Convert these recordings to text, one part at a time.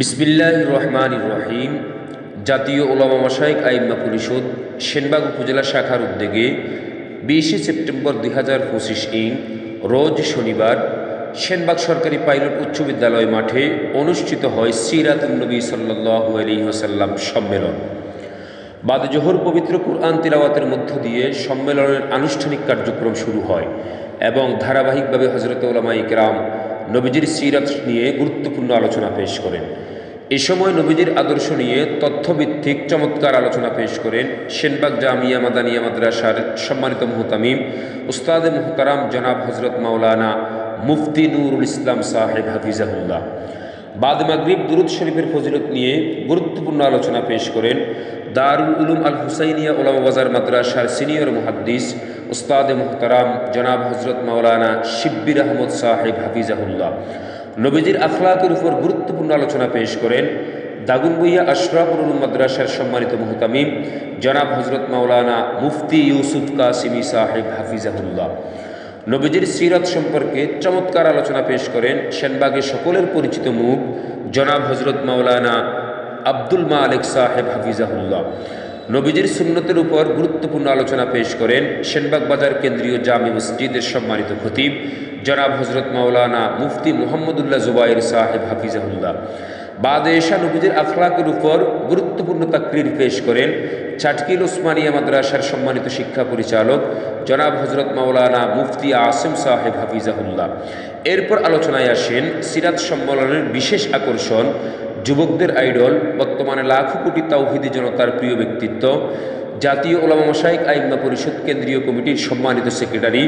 বিসমিল্লাহ রহমান রহিম। জাতীয় ওলামা মশাইক আইম্মা পরিষদ, সেনবাগ উপজেলা শাখার উদ্যোগে বিশে সেপ্টেম্বর দুই হাজার পঁচিশ ইং, রোজ শনিবার, সেনবাগ সরকারি পাইলট উচ্চ বিদ্যালয় মাঠে অনুষ্ঠিত হয় সিরাতুন্নবী সাল্লাহ আলী ওসাল্লাম সম্মেলন। বাদ জোহর পবিত্র কুরআন তিলাওয়াতের মধ্য দিয়ে সম্মেলনের আনুষ্ঠানিক কার্যক্রম শুরু হয় এবং ধারাবাহিকভাবে হজরত ওলামা ইকরাম নবীজির সিরাত নিয়ে গুরুত্বপূর্ণ আলোচনা পেশ করেন। এ সময় নবীজির আদর্শ নিয়ে তথ্যভিত্তিক চমৎকার আলোচনা পেশ করেন সেনবাগ জামিয়া মাদানিয়া মাদ্রাসার সম্মানিত মোহতামিম উস্তাদ মুহতারাম জনাব হজরত মাওলানা মুফতি নুরুল ইসলাম সাহেব হাফিজাহুল্লাহ। বাদ মাগরিব দুরুদ শরীফের ফজিলত নিয়ে গুরুত্বপূর্ণ আলোচনা পেশ করেন দারুল উলুম আল হুসাইনিয়া ওলামা বাজার মাদ্রাসার সিনিয়র মুহাদ্দিস উস্তাদ মোহতারাম জনাব হজরত মাওলানা শিব্বির আহমদ সাহেব হাফিজাহুল্লাহ। নবীজির আখলাকের উপর গুরুত্বপূর্ণ আলোচনা পেশ করেন দাগুনবইয়া আশরাফুল উলুম মাদ্রাসার সম্মানিত মুহতামিম জনাব হজরত মাওলানা মুফতি ইউসুফ কাসিমি সাহেব হাফিজাহুল্লাহ। নবীজির সিরাত সম্পর্কে চমৎকার আলোচনা পেশ করেন সেনবাগের সকলের পরিচিত মুখ, জনাব হজরত মাওলানা আব্দুল মালিক সাহেব হাফিজাহুল্লাহ। নবীজির সুন্নতের উপর গুরুত্বপূর্ণ আলোচনা পেশ করেন সেনবাগ বাজার কেন্দ্রীয় জামি মসজিদের সম্মানিত খতিব, জনাব হজরত মাওলানা মুফতি মোহাম্মদুল্লাহ জুবাইর সাহেব হাফিজাহুল্লাহ। বাদ এশা নবীজির আখলাকের উপর গুরুত্বপূর্ণ তাকরির পেশ করেন চাটকিল ওসমানিয়া মাদ্রাসার সম্মানিত শিক্ষা পরিচালক জনাব হজরত মাওলানা মুফতি আসিম সাহেব হাফিজাহুল্লাহ। এরপর আলোচনায় আসেন সিরাত সম্মেলনের বিশেষ আকর্ষণ, যুবকদের আইডল, বর্তমানে লাখো কোটি তাওহিদি জনতার প্রিয় ব্যক্তিত্ব, জাতীয় ওলামা মশাইক আইম্মা পরিষদ কেন্দ্রীয় কমিটির সম্মানিত সেক্রেটারি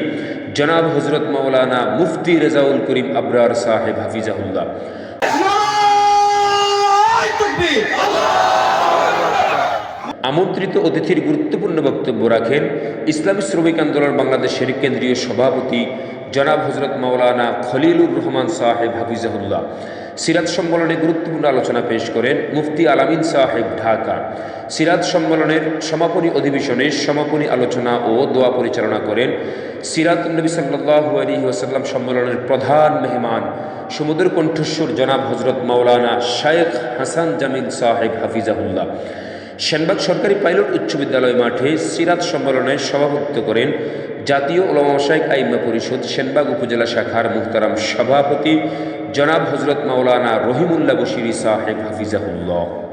জনাব হজরত মাওলানা মুফতি রেজাউল করিম আবরার সাহেব হাফিজাহুল্লাহ। আমন্ত্রিত অতিথির গুরুত্বপূর্ণ বক্তব্য রাখেন ইসলামী শ্রমিক আন্দোলন বাংলাদেশের কেন্দ্রীয় সভাপতি জনাব হজরত মাওলানা খলিলুর রহমান সাহেব হাফিজাহুল্লাহ। সিরাত সম্মেলনে গুরুত্বপূর্ণ আলোচনা পেশ করেন মুফতি আলামিন সাহেব ঢাকা। সিরাত সম্মেলনের সমাপনী অধিবেশনে সমাপনী আলোচনা ও দোয়া পরিচালনা করেন সিরাত নবী সাল্লাহ আলী ওয়াসাল্লাম সম্মেলনের প্রধান মেহমান সমুদ্র কণ্ঠস্বর জনাব হজরত মাওলানা শায়েখ হাসান জামিল সাহেব হাফিজাহুল্লাহ। সেনবাগ সরকারি পাইলট উচ্চ বিদ্যালয় মাঠে সিরাত সম্মেলনে সভাপতিত্ব করেন জাতীয় ওলামাশাইক আইম্মা পরিষদ সেনবাগ উপজেলা শাখার মুহতারাম সভাপতি জনাব হজরত মাওলানা রহিমুল্লাহ বশিরি সাহেব হাফিজাহুল্লাহ।